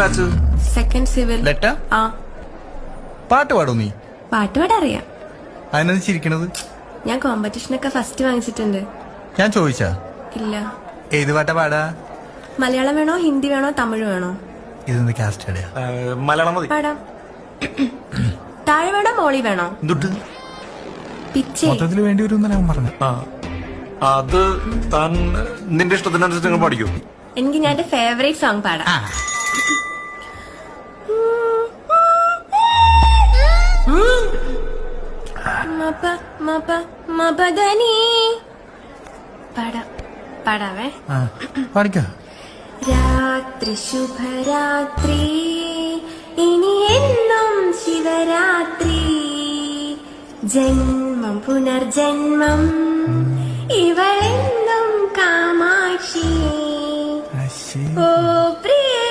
Batch second civil ലെറ്റ ആ. പാട്ട് പാടോ നീ. പാട്ട് പാടാൻ അറിയാം ചിരിക്കണത്? ഞാൻ കോമ്പറ്റീഷനൊക്കെ ഫസ്റ്റ് വാങ്ങിച്ചിട്ടുണ്ട്. ഞാൻ ചോദിച്ചാ? ഇല്ല. ഏത് പാട്ടാ പാടാ? മലയാളം വേണോ ഹിന്ദി വേണോ തമിഴ് വേണോ? ഇതെന്ത് കാസ്റ്റ് അടയാ? മലയാളം മതി. പാടാം. താഴെ വേണോ മോളി വേണോ? പിച്ചേ. മൊത്തത്തിൽ വേണ്ടി വരും ഞാൻ പറഞ്ഞു. ആ അത് താൻ നിന്റെ ഇഷ്ടത്തിനനുസരിച്ച് നിങ്ങൾ പഠിക്കൂ എനിക്ക് ഞാൻ എന്റെ ഫേവറേറ്റ് സോങ് പാടാം. മപ മപ മപദനി പട പടവേ. പാടിക്കോ. രാത്രി ശുഭരാത്രി ഇനി എന്നും ശിവരാത്രി. ജന്മം പുനർജന്മം ഇവളെന്നും കാമാക്ഷി. ഓ പ്രിയേ